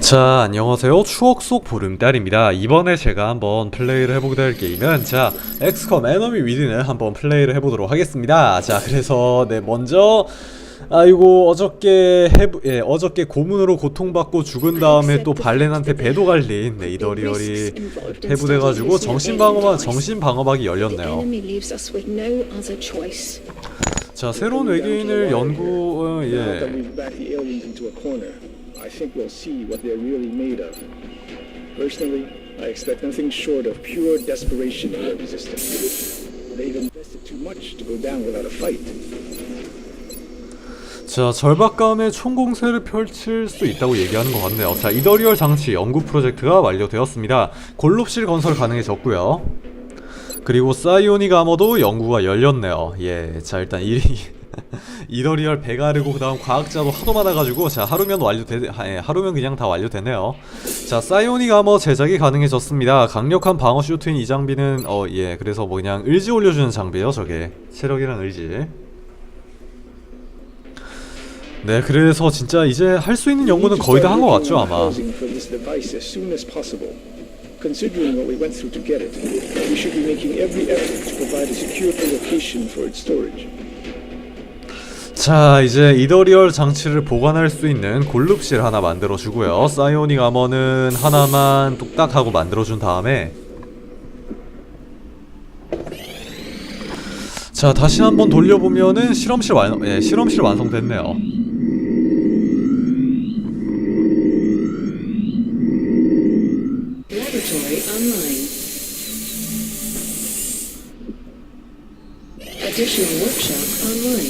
자 안녕하세요. 추억 속 보름달입니다. 이번에 제가 한번 플레이를 해보게 될 게임은 자 엑스컴 에너미 위딘을 한번 플레이를 해보도록 하겠습니다. 자 그래서 네 먼저 아이고 어저께 해부, 예, 어저께 고문으로 고통받고 죽은 다음에 또 발렌한테 배도 갈린 네, 이더리얼이 해부돼가지고 정신방어막 정신방어막이 열렸네요. 자 새로운 외계인을 연구 어, 예 I think we'll see what they're really made of. Personally, I expect nothing short of pure desperation in their resistance. They've invested too much to go down without a fight. 자 절박감에 총공세를 펼칠 수 있다고 얘기하는 것 같네요 자 이더리얼 장치 연구 프로젝트가 완료되었습니다 골롭실 건설 가능해졌고요 그리고 사이오닉 아머도 연구가 열렸네요 예 자 일단 이 이더리얼 배가르고 그 다음 과학자도 하도 많아가지고 자 하루면 완료되 하, 예, 하루면 그냥 다 완료되네요 자 사이오닉 아머 제작이 가능해졌습니다 강력한 방어 슈트인 이 장비는 어 예 그래서 뭐 그냥 의지 올려주는 장비예요 저게 체력이랑 의지 네, 그래서 진짜 이제 할 수 있는 연구는 거의 다 한 것 같죠, 아마. Considering what we went through to get it, we should be making every effort to provide a secure location for its storage. 자, 이제 이더리얼 장치를 보관할 수 있는 골룸실 하나 만들어 주고요. 사이오닉 아머는 하나만 뚝딱 하고 만들어 준 다음에 자, 다시 한번 돌려보면은 실험실 완 예, 실험실 완성됐네요.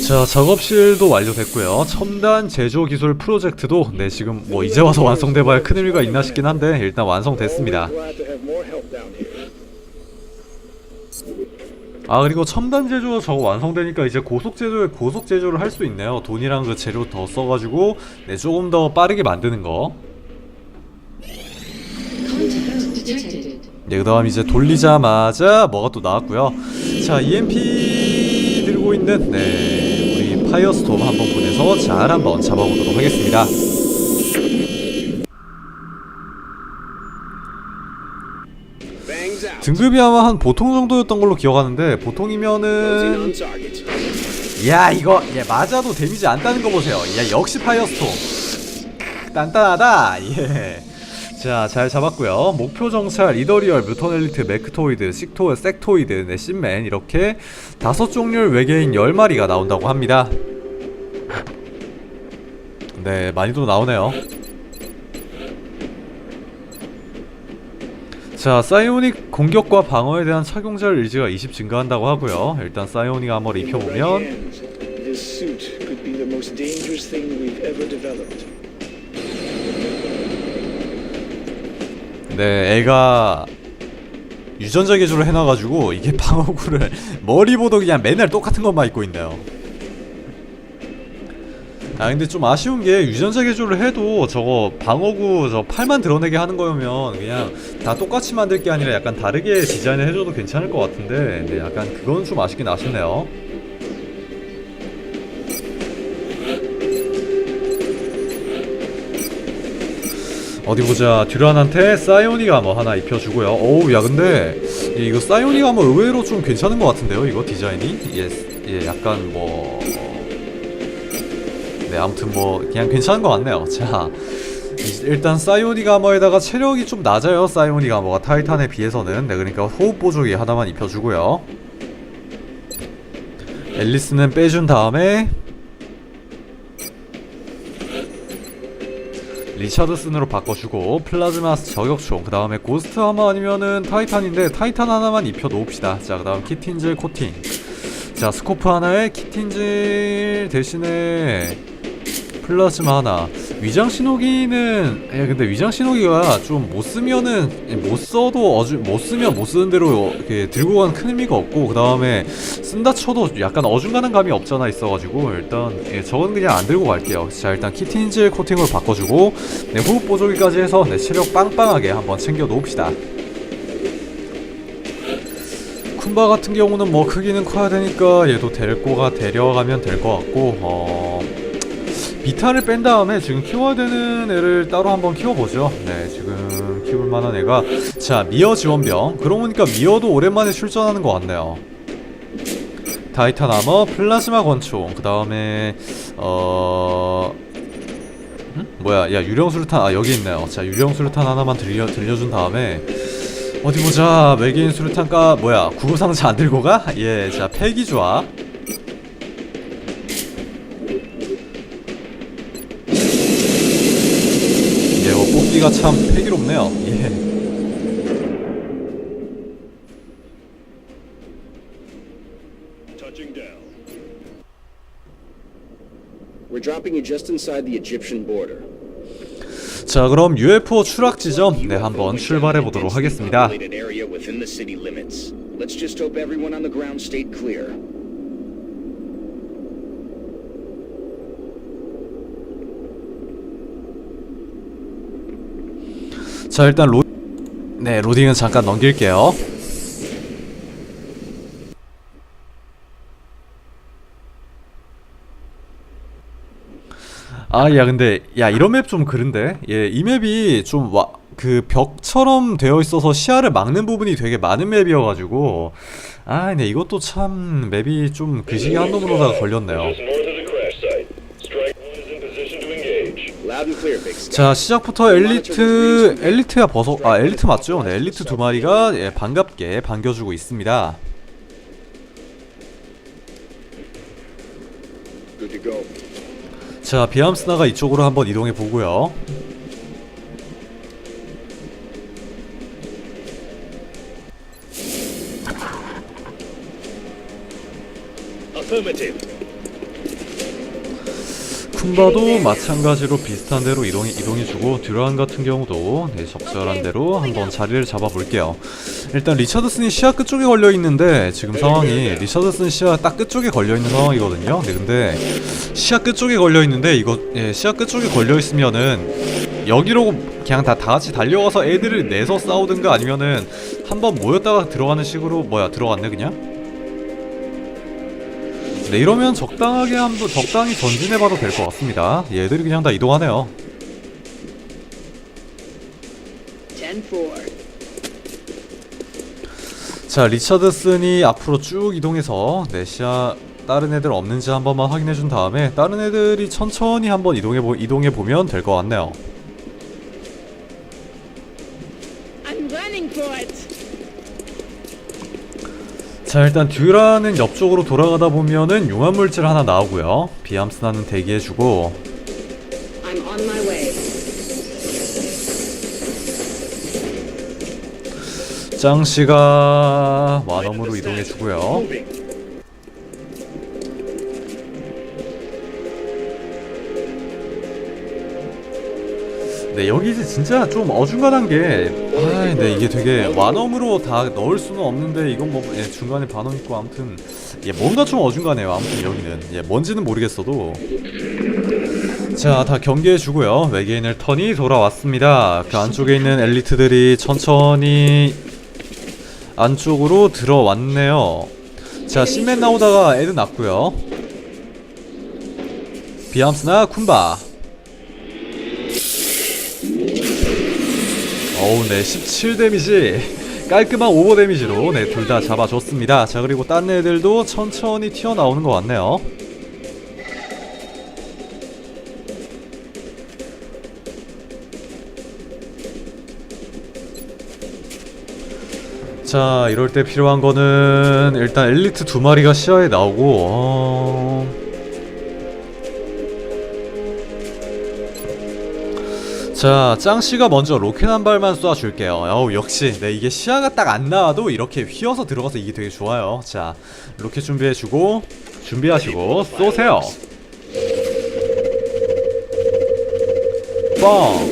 자, 작업실도 완료됐고요. 첨단 제조 기술 프로젝트도 네, 지금 뭐 이제 와서 완성돼 봐야 큰 의미가 있나 싶긴 한데 일단 완성됐습니다. 아 그리고 첨단 제조 저거 완성되니까 이제 고속 제조에 고속 제조를 할 수 있네요. 돈이랑 그 재료 더 써가지고 네 조금 더 빠르게 만드는 거. 네 그 다음 이제 돌리자마자 뭐가 또 나왔고요. 자 EMP 있는 네 우리 파이어스톰 한번 보내서 잘 한번 잡아보도록 하겠습니다. 등급이 아마 한 보통 정도였던 걸로 기억하는데 보통이면은. 야 이거 예 맞아도 데미지 안 따는 거 보세요 야 역시 파이어스톰 단단하다 예 자 잘 잡았고요. 목표 정찰 이더리얼 뮤턴 엘리트 매크토이드 식토 섹토이드 네 신맨 이렇게 다섯 종류의 외계인 10마리가 나온다고 합니다. 네 많이도 나오네요. 자 사이오닉 공격과 방어에 대한 착용자의 의지가 20 증가한다고 하고요. 일단 사이오닉 아머를 입혀보면 네, 애가 유전자 개조를 해놔가지고 이게 방어구를 머리보다 그냥 맨날 똑같은 것만 입고 있네요. 아 근데 좀 아쉬운 게 유전자 개조를 해도 저거 방어구 저 팔만 드러내게 하는 거면 그냥 다 똑같이 만들 게 아니라 약간 다르게 디자인을 해줘도 괜찮을 것 같은데 네, 약간 그건 좀 아쉽긴 아쉽네요. 어디 보자. 듀란한테 사이오닉 아머 하나 입혀주고요. 어우 야 근데 예, 이거 사이오닉 아머 의외로 좀 괜찮은 것 같은데요 이거 디자인이? 예, 예 약간 뭐 네 아무튼 뭐 그냥 괜찮은 것 같네요. 자 이- 일단 사이오닉 아머에다가 체력이 좀 낮아요 사이오닉 아머가 타이탄에 비해서는. 네 그러니까 호흡 보조기 하나만 입혀주고요. 앨리스는 빼준 다음에 리차드슨으로 바꿔주고 플라즈마 저격총 그 다음에 고스트 하마 아니면은 타이탄인데 타이탄 하나만 입혀 놓읍시다. 자 그 다음 키틴질 코팅. 자 스코프 하나에 키틴질 대신에 플라즈마 하나 위장 신호기는 예 근데 위장 신호기가 좀 못 쓰면은 예, 못 써도 어주 못 쓰면 못 쓰는 대로 이렇게 들고 가는 큰 의미가 없고 그 다음에 쓴다 쳐도 약간 어중간한 감이 없잖아 있어가지고 일단 예, 저건 그냥 안 들고 갈게요. 자 일단 키틴질 코팅으로 바꿔주고 네, 호흡 보조기까지 해서 네, 체력 빵빵하게 한번 챙겨 놓읍시다. 쿤바 같은 경우는 뭐 크기는 커야 되니까 얘도 데리고가 데려가면 될 것 같고 어 비타를 뺀 다음에 지금 키워야 되는 애를 따로 한번 키워보죠. 네, 지금 키울 만한 애가 자 미어 지원병. 그러고 보니까 미어도 오랜만에 출전하는 것 같네요. 타이탄 아머, 플라즈마 권총. 그 다음에 어 음? 뭐야? 야 유령 수류탄 아 여기 있네요. 자 유령 수류탄 하나만 들려 들려준 다음에 어디 보자. 외계인 수류탄가 뭐야? 구급 상자 안 들고 가? 예, 자 폐기 좋아. 어, 뽑기가 참 패기롭네요. 예. 자, 그럼 UFO 추락 지점 네 한번 출발해 보도록 하겠습니다. Populated area within the city limits. Let's just hope everyone on the ground stayed clear. 자, 일단 로 네, 로딩은 잠깐 넘길게요. 아, 야, 근데, 야, 이런 맵 좀 그런데? 예, 이 맵이 좀 와, 그 벽처럼 되어 있어서 시야를 막는 부분이 되게 많은 맵이어가지고, 아, 근데 이것도 참 맵이 좀 그시기 한 놈으로다가 걸렸네요. 자 시작부터 엘리트 엘리트야 버섯 아 엘리트 맞죠? 네 엘리트 두 마리가 예, 반갑게 반겨주고 있습니다. 자 비암스나가 이쪽으로 한번 이동해 보고요. 쿤바도 마찬가지로 비슷한 대로 이동해 이동해주고 듀란 같은 경우도 네, 적절한 대로 한번 자리를 잡아볼게요. 일단 리차드슨이 시야 끝쪽에 걸려 있는데 지금 상황이 리차드슨 시야 딱 끝쪽에 걸려 있는 상황이거든요. 네, 근데 시야 끝쪽에 걸려 있는데 이거 예, 시야 끝쪽에 걸려 있으면은 여기로 그냥 다, 다 같이 달려와서 애들을 내서 싸우든가 아니면은 한번 모였다가 들어가는 식으로 뭐야 들어갔네 그냥. 네 이러면 적당하게 한번 적당히 전진해봐도 될 것 같습니다. 얘들이 그냥 다 이동하네요. 10-4. 자 리차드슨이 앞으로 쭉 이동해서 네 시야 다른 애들 없는지 한 번만 확인해 준 다음에 다른 애들이 천천히 한번 이동해 보 이동해 보면 될 것 같네요. 자 일단 듀라는 옆쪽으로 돌아가다 보면은 용암 물질 하나 나오고요. 비암스나는 대기해주고 I'm on my way. 짱씨가 와넘으로 이동해주고요. 네 여기 이제 진짜 좀 어중간한 게 아, 네 이게 되게 완엄으로 다 넣을 수는 없는데 이건 뭐 예, 중간에 반응 있고 아무튼 예 뭔가 좀 어중간해요 아무튼 여기는. 예 뭔지는 모르겠어도. 자 다 경계해 주고요. 외계인을 턴이 돌아왔습니다. 그 안쪽에 있는 엘리트들이 천천히 안쪽으로 들어왔네요. 자 신맨 나오다가 애드 났고요. 비암스나 쿤바 어우 네 17 데미지. 깔끔한 오버 데미지로 네 둘 다 잡아줬습니다. 자 그리고 딴 애들도 천천히 튀어나오는 것 같네요. 자 이럴 때 필요한 거는 일단 엘리트 두 마리가 시야에 나오고 어... 자, 짱씨가 먼저 로켓 한 발만 쏴줄게요. 어우, 역시, 네, 이게 시야가 딱 안 나와도 이렇게 휘어서 들어가서 이게 되게 좋아요. 자, 로켓 준비해주고, 준비하시고, 쏘세요. 뻥!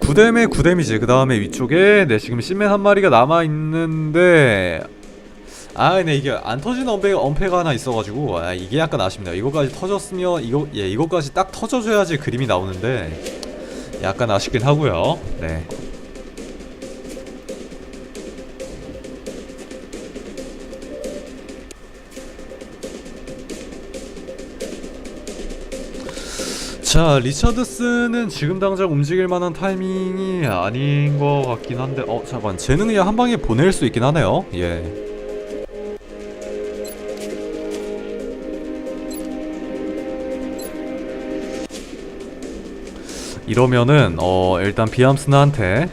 9뎀에 9데미지, 그 다음에 위쪽에, 네, 지금 신맨 한 마리가 남아있는데, 아, 네 이게 안 터진 엄폐, 엄폐가 하나 있어가지고 아, 이게 약간 아쉽네요. 이거까지 터졌으면 이거 예 이거까지 딱 터져줘야지 그림이 나오는데 약간 아쉽긴 하고요. 네. 자 리차드스는 지금 당장 움직일 만한 타이밍이 아닌 것 같긴 한데 어 잠깐 그냥 한 방에 보낼 수 있긴 하네요 예 이러면은 어 일단 비암스나한테.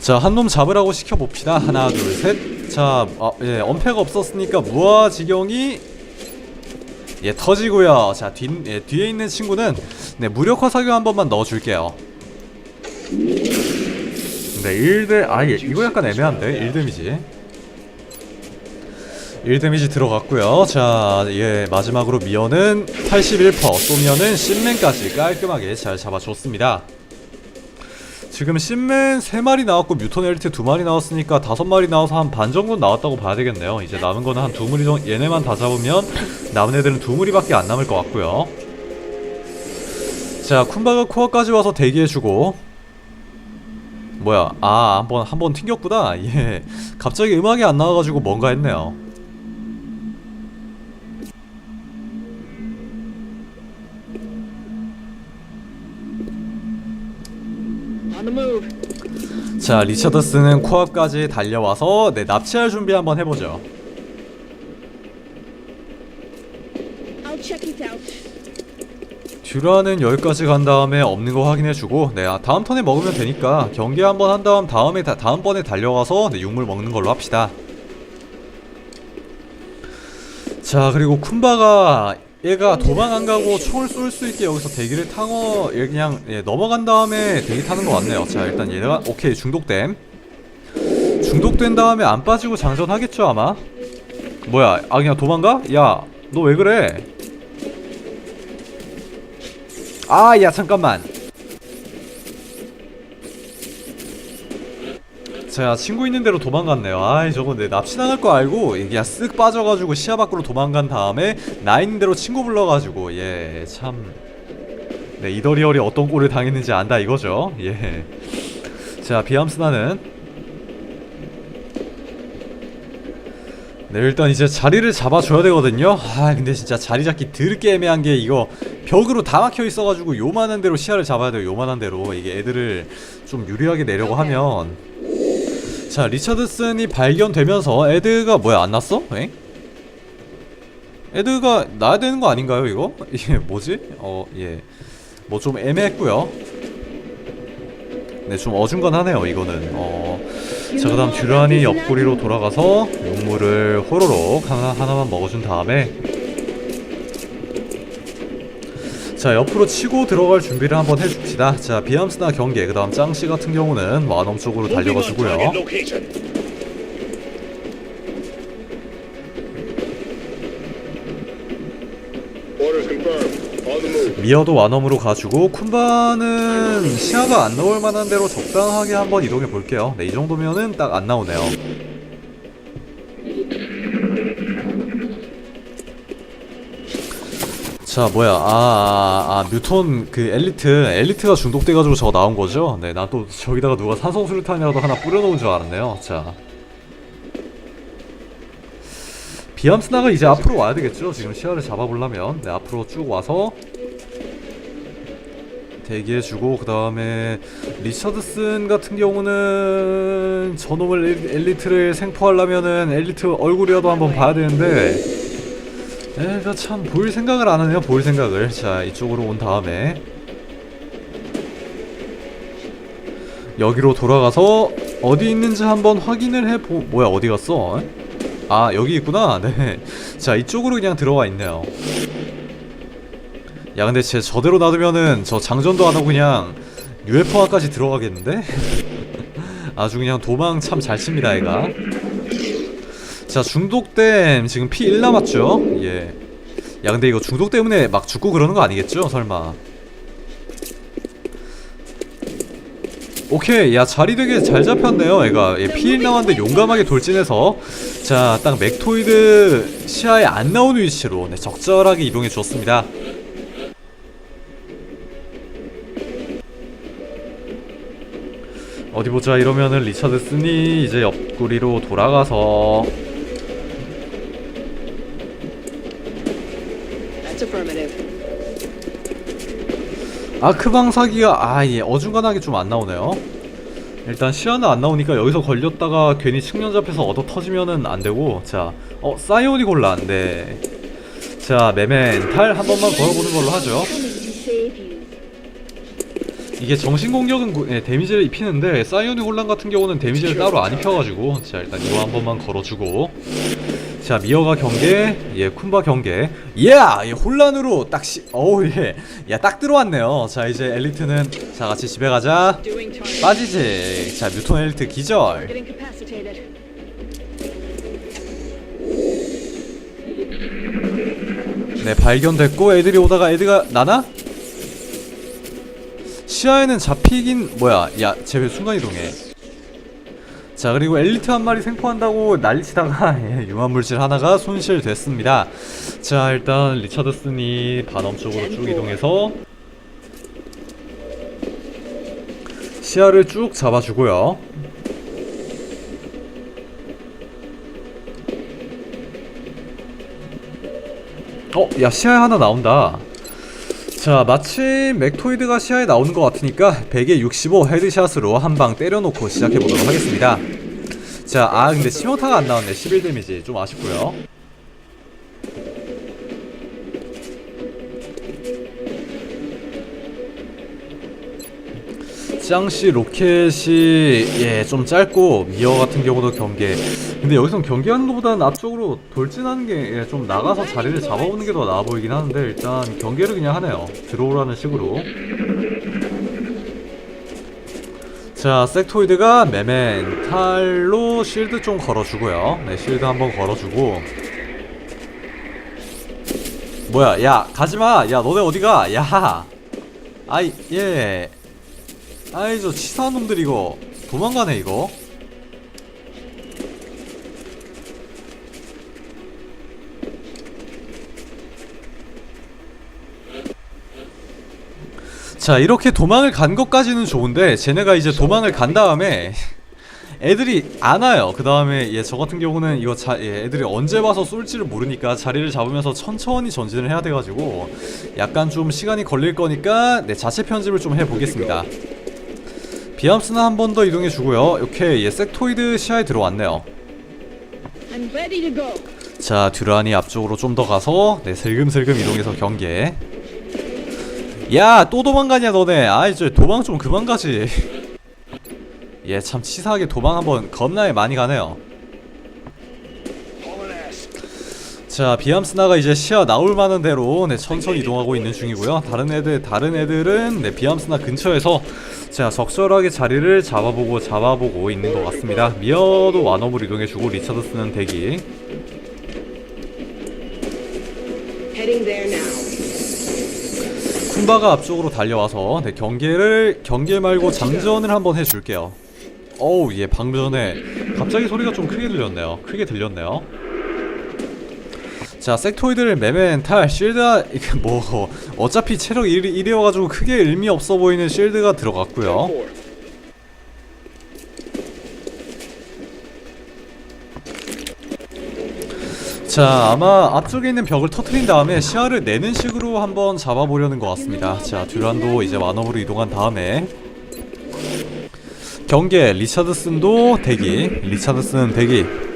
자 한 놈 잡으라고 시켜봅시다. 하나 둘 셋 자 아, 예, 엄폐가 없었으니까 무아지경이 예 터지고요. 자 뒤, 예, 뒤에 있는 친구는 네 무력화 사격 한 번만 넣어줄게요. 네 1대 아 예, 이거 약간 애매한데 1 데미지 1 데미지 들어갔고요. 자 예 마지막으로 미어는 81% 쏘면은 신맨까지 깔끔하게 잘 잡아줬습니다. 지금 신맨 3마리 나왔고 뮤턴 엘리트 2마리 나왔으니까 5마리 나와서 한 반 정도 나왔다고 봐야 되겠네요. 이제 남은 거는 한 2무리 정도 얘네만 다 잡으면 남은 애들은 2무리밖에 안 남을 것 같고요. 자 쿤바가 코어까지 와서 대기해주고. 뭐야? 아 한번 한 번 튕겼구나. 예. 갑자기 음악이 안 나와가지고 뭔가 했네요 자 리처더스는 코앞까지 달려와서 네 납치할 준비 한번 해보죠. 듀라는 여기까지 간 다음에 없는 거 확인해주고 네 아, 다음 턴에 먹으면 되니까 경기 한번 한 다음 다음에 다, 다음번에 달려가서 네, 육물 먹는 걸로 합시다 자 그리고 쿤바가 얘가 도망 안 가고 총을 쏠 수 있게 여기서 대기를 타고 얘 그냥 예, 넘어간 다음에 대기 타는 것 같네요 자 일단 얘가 오케이 중독됨 중독된 다음에 안 빠지고 장전하겠죠 아마 뭐야 아 그냥 도망가? 야 너 왜 그래 아, 야, 잠깐만. 제가 친구 있는 대로 도망갔네요. 아이, 저거 내 납치당할 거 알고, 그냥 쓱 빠져가지고 시야 밖으로 도망간 다음에, 나 있는 대로 친구 불러가지고, 예, 참. 네, 이더리얼이 어떤 꼴을 당했는지 안다 이거죠. 예. 자, 비암스나는. 네, 일단 이제 자리를 잡아줘야 되거든요. 아, 근데 진짜 자리 잡기 드럽게 애매한 게 이거 벽으로 다 막혀 있어가지고 요만한 대로 시야를 잡아야 돼요. 요만한 대로 이게 애들을 좀 유리하게 내려고 하면 자 리차드슨이 발견되면서 에드가 뭐야 안 났어? 에? 에드가 나야 되는 거 아닌가요 이거? 이게 뭐지? 어 예. 뭐 좀 애매했고요. 네좀 어중간하네요 이거는. 어. 자 그다음 듀란이 옆구리로 돌아가서 용물을 호로록 하나 하나만 먹어준 다음에 자 옆으로 치고 들어갈 준비를 한번 해줍시다. 자 비암스나 경계 그 다음 짱씨 같은 경우는 와넘 쪽으로 the move. 미어도 와넘으로 가지고 쿤바는 시야가 안 나올 만한 대로 적당하게 한번 이동해 볼게요. 네 이 정도면은 딱 안 나오네요 자 뭐야 아, 아, 아 뮤톤 그 엘리트 엘리트가 중독돼가지고 저거 나온 거죠? 네 나 또 저기다가 누가 산성수류탄이라도 하나 뿌려놓은 줄 알았네요 자 비암스나가 이제 앞으로 와야 되겠죠? 지금 시야를 잡아보려면 네 앞으로 쭉 와서 대기해주고 그 다음에 리처드슨 같은 경우는 저놈을 엘- 엘리트를 생포하려면은 엘리트 얼굴이라도 한번 봐야 되는데 애가 참 보일 생각을 안 하네요 보일 생각을. 자 이쪽으로 온 다음에. 여기로 돌아가서 어디 있는지 한번 확인을 해보 뭐야 어디 갔어? 아 여기 있구나. 네자 이쪽으로 그냥 들어와 있네요. 야 근데 쟤 저대로 놔두면은 저 장전도 안 하고 그냥 UFO화까지 들어가겠는데? 아주 그냥 도망 참 잘 칩니다 얘가 자 중독됨 지금 피 1 남았죠? 예. 야 근데 이거 중독 때문에 막 죽고 그러는 거 아니겠죠? 설마 오케이 야 자리 되게 잘 잡혔네요 얘가 예, 피1 남았는데 용감하게 돌진해서 자 딱 맥토이드 시야에 안 나오는 위치로 네, 적절하게 이동해 주었습니다 어디 보자 이러면은 리차드슨이 이제 옆구리로 돌아가서 아크방 사기가 아예 어중간하게 좀 안 나오네요 일단 시야는 안 나오니까 여기서 걸렸다가 괜히 측면 잡혀서 얻어 터지면은 안 되고 자, 어 사이오닉 곤란 네. 자, 메멘탈 한 번만 걸어보는 걸로 하죠. 이게 정신 공격은 구- 예, 데미지를 입히는데 사이오닉 혼란 같은 경우는 데미지를 따로 안 입혀가지고 자 일단 이거 한 번만 걸어주고 자 미어가 경계 예 쿤바 경계 예! 예 혼란으로 딱 시.. 어우 예야딱 들어왔네요 자 이제 엘리트는 자 같이 집에 가자. 빠지지 자 뮤톤 엘리트 기절. 네 발견됐고 애들이 오다가 애드가 나나? 시야에는 잡히긴 뭐야 야쟤 왜 순간이동해 자 그리고 엘리트 한 마리 생포한다고 난리치다가 예, 융합물질 하나가 손실됐습니다. 자 일단 리차드슨이 반엄 쪽으로 쭉 이동해서 시야를 쭉 잡아주고요. 어, 야 시야에 하나 나온다. 자, 마침 맥토이드가 시야에 나오는 것 같으니까 100에 65 헤드샷으로 한 방 때려놓고 시작해 보도록 하겠습니다. 자, 아 근데 치명타가 안 나왔네. 11 데미지 좀 아쉽고요. 짱씨 로켓이 예 좀 짧고 미어 같은 경우도 경계. 근데 여기선 경계하는 것보다는 앞쪽으로 돌진하는 게 좀 나가서 자리를 잡아보는 게 더 나아 보이긴 하는데 일단 경계를 그냥 하네요. 들어오라는 식으로. 자 섹토이드가 메멘탈로 실드 좀 걸어주고요. 네 실드 한번 걸어주고. 뭐야 야 가지마! 야 너네 어디가? 야 아이 예 아이 저 치사한 놈들 이거. 도망가네 이거. 자 이렇게 도망을 간 것까지는 좋은데 쟤네가 이제 도망을 간 다음에 애들이 안 와요. 그 다음에 얘저 같은 경우는 이거 자, 얘 애들이 언제 와서 쏠지를 모르니까 자리를 잡으면서 천천히 전진을 해야 돼가지고 약간 좀 시간이 걸릴 거니까 네 자체 편집을 좀 해보겠습니다 비암스나 한번 더 이동해 주고요. 오케이 얘 섹토이드 시야에 들어왔네요. 자 듀란이 앞쪽으로 좀 더 가서 네 슬금슬금 이동해서 경계 야 또 도망가냐 너네. 아이 저 도망 좀 그만 가지. 얘 참 치사하게 도망 한번 겁나게 많이 가네요. 자 비암스나가 이제 시야 나올 만한 대로 네 천천히 이동하고 있는 중이고요. 다른 애들 다른 애들은 네 비암스나 근처에서 자 적절하게 자리를 잡아보고 잡아보고 있는 것 같습니다 미어도 완업을 이동해주고 리차드스는 대기. 쿤바가 앞쪽으로 달려와서 네, 경계를 경계 말고 장전을 한번 해줄게요. 어우 얘 방금 전에 갑자기 소리가 좀 크게 들렸네요. 크게 들렸네요. 자 섹토이드를 메멘탈 실드 이게 뭐 어차피 체력 1, 1이어가지고 크게 의미 없어 보이는 실드가 들어갔고요. 자 아마 앞쪽에 있는 벽을 터트린 다음에 시야를 내는 식으로 한번 잡아보려는 것 같습니다. 자 듀란도 이제 완업으로 이동한 다음에. 경계 리차드슨도 대기. 리차드슨 대기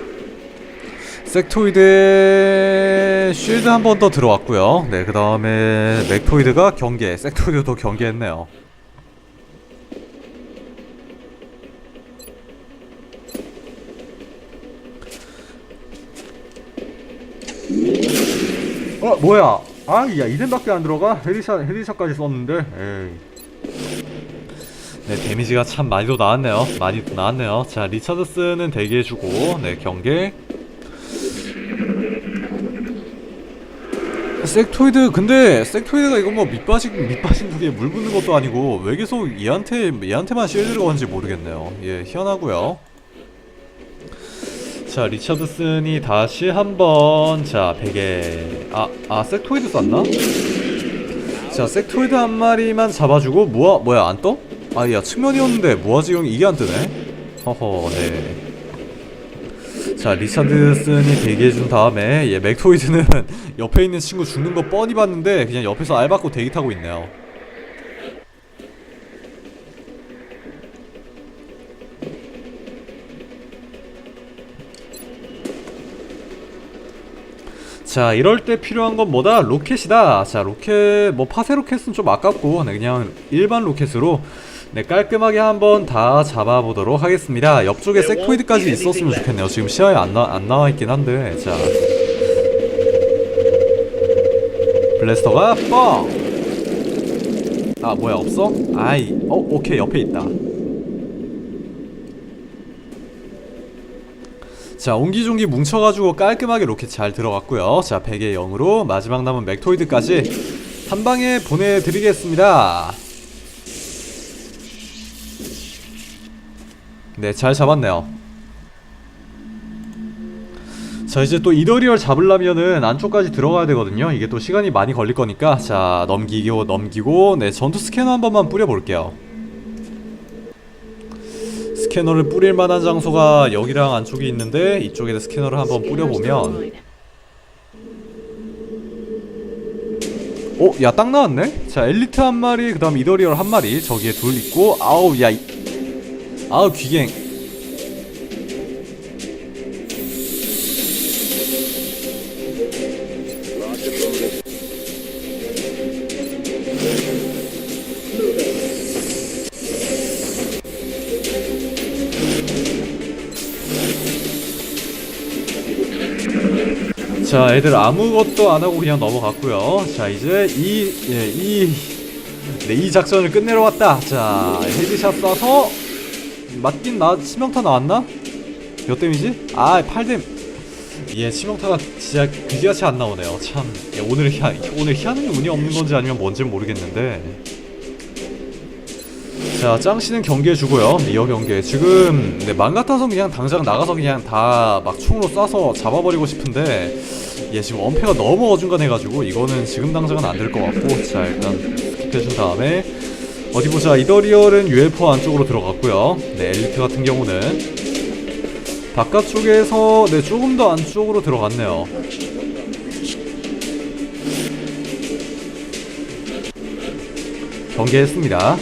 섹토이드 쉴드 한 번 더 들어왔고요. 네 그 다음에 맥토이드가 경계 섹토이드도 경계했네요. 어 뭐야? 아 야 이젠밖에 안 들어가? 헤리샷 헤리샷까지 썼는데? 에이. 네 데미지가 참 많이도 나왔네요. 많이 나왔네요. 자 리차드스는 대기해주고 네 경계 섹토이드 근데 섹토이드가 이거 뭐 밑빠진 밑빠진 두개에 물 붓는 것도 아니고 왜 계속 얘한테 얘한테만 실드를 거는지 모르겠네요. 예 희한하고요. 자 리차드슨이 다시 한번. 자 베개. 아아 섹토이드 쐈나? 자 섹토이드 한 마리만 잡아주고 뭐야 뭐야 안 떠? 아야 측면이었는데 모아지용 이게 안 뜨네? 허허 네 자 리차드슨이 대기해준 다음에 예 맥토이드는 옆에 있는 친구 죽는 거 뻔히 봤는데 그냥 옆에서 알 받고 대기 타고 있네요 자 이럴 때 필요한 건 뭐다? 로켓이다 자 로켓 뭐 파세 로켓은 좀 아깝고 네, 그냥 일반 로켓으로 네 깔끔하게 한번 다 잡아보도록 하겠습니다. 옆쪽에 세코이드까지 있었으면 좋겠네요. 지금 시야에 안, 나, 안 나와있긴 한데. 자. 블래스터가 뻥! 아 뭐야 없어? 아이 어 오케이 옆에 있다. 자 옹기종기 뭉쳐가지고 깔끔하게 로켓 잘 들어갔고요. 자 100의 0으로 마지막 남은 맥토이드까지 한 방에 보내드리겠습니다 네 잘 잡았네요. 자 이제 또 이더리얼 잡으려면은 안쪽까지 들어가야 되거든요. 이게 또 시간이 많이 걸릴 거니까. 자 넘기고 넘기고. 네 전투 스캐너 한 번만 뿌려볼게요. 스캐너를 뿌릴 만한 장소가 여기랑 안쪽에 있는데 이쪽에다 스캐너를 한번 뿌려보면. 어? 야 딱 나왔네? 자 엘리트 한 마리 그 다음 이더리얼 한 마리 저기에 둘 있고. 아우 야 이... 아우 귀갱. 자 애들 아무것도 안 하고 그냥 넘어갔고요. 자 이제 이 예, 이, 네, 이 작전을 끝내러 왔다. 자 헤드샷 쏴서 맞긴 나 치명타 나왔나? 몇 데미지? 아 8뎀 예 치명타가 진짜 그지같이 안 나오네요. 참 예, 오늘 희 오늘 희한하게 운이 없는 건지 아니면 뭔지는 모르겠는데. 자 짱씨는 경계해주고요. 미어 경계. 지금 네, 맘 같아서 그냥 당장 나가서 그냥 다 막 총으로 쏴서 잡아버리고 싶은데 얘 지금 원패가 너무 어중간해가지고 이거는 지금 당장은 안 될 것 같고 자 일단 스킵해준 다음에 어디 보자 이더리얼은 UFO 안쪽으로 들어갔고요. 네 엘리트 같은 경우는 바깥쪽에서 네 조금 더 안쪽으로 들어갔네요. 경계했습니다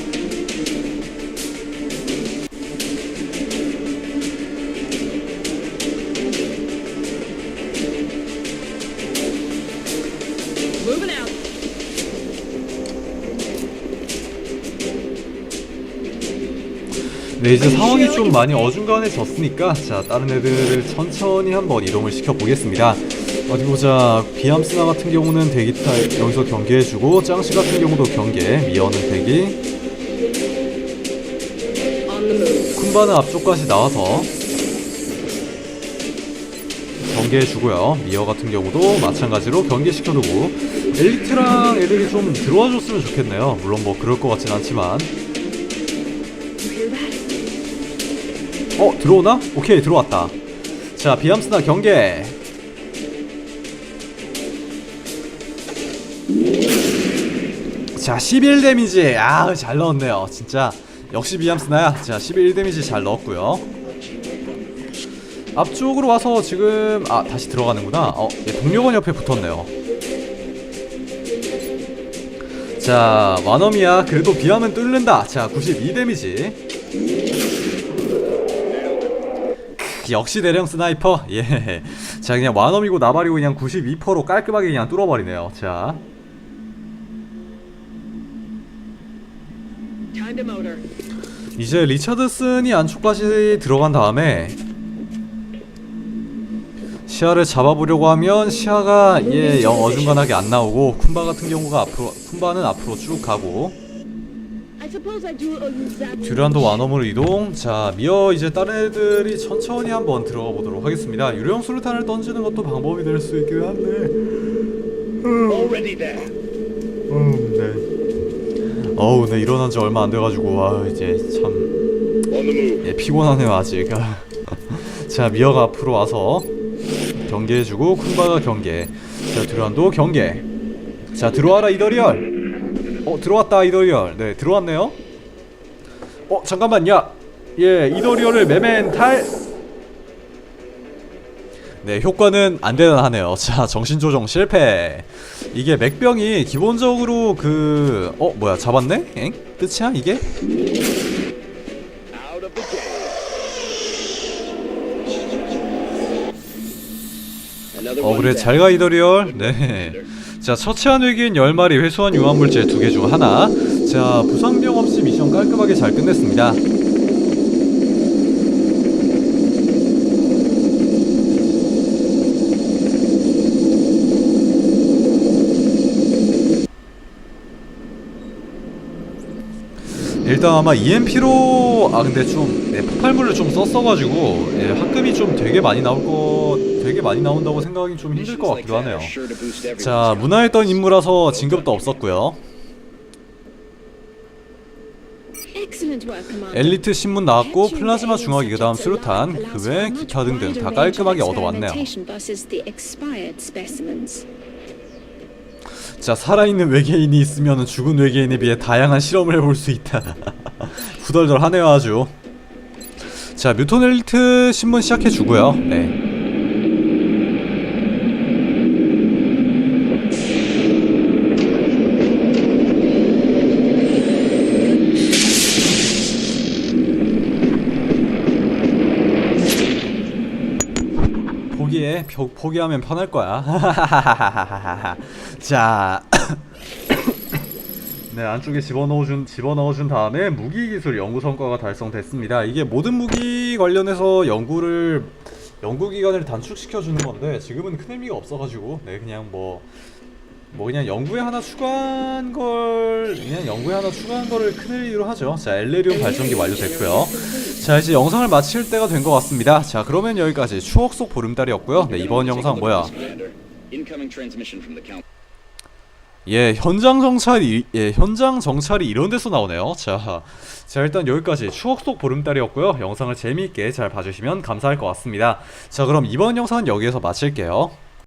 네 이제 상황이 좀 많이 어중간해졌으니까 자 다른 애들을 천천히 한번 이동을 시켜 보겠습니다. 어디 보자 비암스나 같은 경우는 대기 타 여기서 경계해주고 짱씨 같은 경우도 경계 미어는 대기. 쿤바는 앞쪽까지 나와서 경계해주고요. 미어 같은 경우도 마찬가지로 경계시켜두고 엘리트랑 애들이 좀 들어와줬으면 좋겠네요. 물론 뭐 그럴 것 같진 않지만 어 들어오나? 오케이 들어왔다. 자 비암스나 경계. 자 11 데미지. 아 잘 넣었네요. 진짜. 역시 비암스나야. 자11 데미지 잘 넣었고요. 앞쪽으로 와서 지금 아 다시 들어가는구나. 어얘 동료건 옆에 붙었네요. 자 와너미야. 그래도 비암은 뚫는다. 자92 데미지 역시 대령 스나이퍼 예. 자 그냥 완엄이고 나발이고 그냥 92%로 깔끔하게 그냥 뚫어버리네요 자. 이제 리차드슨이 안쪽까지 들어간 다음에 시야를 잡아보려고 하면 시야가 예영 어중간하게 안 나오고 쿤바 같은 경우가 앞으로 쿤바는 앞으로 쭉 가고 듀란도 완엄으로 이동 자 미어 이제 다른 애들이 천천히 한번 들어가 보도록 하겠습니다 유령 수류탄을 던지는 것도 방법이 될 수 있긴 한데. 음, 네. 어우, 네 일어난 지 얼마 안 돼가지고 와 이제 참. 예, 피곤하네요 아직. 자 미어가 앞으로 와서 경계해주고 쿤바가 경계. 자 듀란도 경계. 자 들어와라 이더리얼. 어 들어왔다 이더리얼. 네 들어왔네요. 어 잠깐만 야. 예 이더리얼을 메멘탈. 네, 효과는 안 대단하네요. 자, 정신조정 실패. 이게 맥병이 기본적으로 그, 어, 뭐야, 잡았네? 엥? 끝이야, 이게? 어, 그래, down. 잘 가, 이더리얼. 네. 자, 처치한 외계인 10마리, 회수한 유한물질 2개 중 하나. 자, 부상병 없이 미션 깔끔하게 잘 끝냈습니다. 일단 아마 EMP로 아 근데 좀 네, 폭발물을 좀 썼어가지고 예, 합금이 좀 되게 많이 나올 거 되게 많이 나온다고 생각하기 좀 힘들 것 같기도 하네요. 자 무난했던 임무라서 진급도 없었고요. 엘리트 신문 나왔고 플라즈마 중화기 그 다음 수류탄 그 외 기타 등등 다 깔끔하게 얻어왔네요. 자 살아있는 외계인이 있으면 죽은 외계인에 비해 다양한 실험을 해볼 수 있다. 후덜덜하네요 아주. 자 뮤톤 엘리트 신문 시작해주고요. 네. 포기해. 표, 포기하면 편할 거야. 자. 네, 안쪽에 집어넣어준, 집어넣어준 다음에 무기 기술 연구 성과가 달성됐습니다. 이게 모든 무기 관련해서 연구를, 연구 기간을 단축시켜주는 건데, 지금은 큰 의미가 없어가지고, 네, 그냥 뭐, 뭐 그냥 연구에 하나 추가한 걸, 그냥 연구에 하나 추가한 거를 큰 의미로 하죠. 자, 엘레리움 발전기 완료됐고요. 자, 이제 영상을 마칠 때가 된 것 같습니다. 자, 그러면 여기까지 추억 속 보름달이었고요. 네, 이번 영상 뭐야? 예, 현장 정찰이 예, 현장 정찰이 이런 데서 나오네요. 자, 자 일단 여기까지 추억 속 보름달이었고요. 영상을 재미있게 잘 봐주시면 감사할 것 같습니다. 자, 그럼 이번 영상은 여기에서 마칠게요.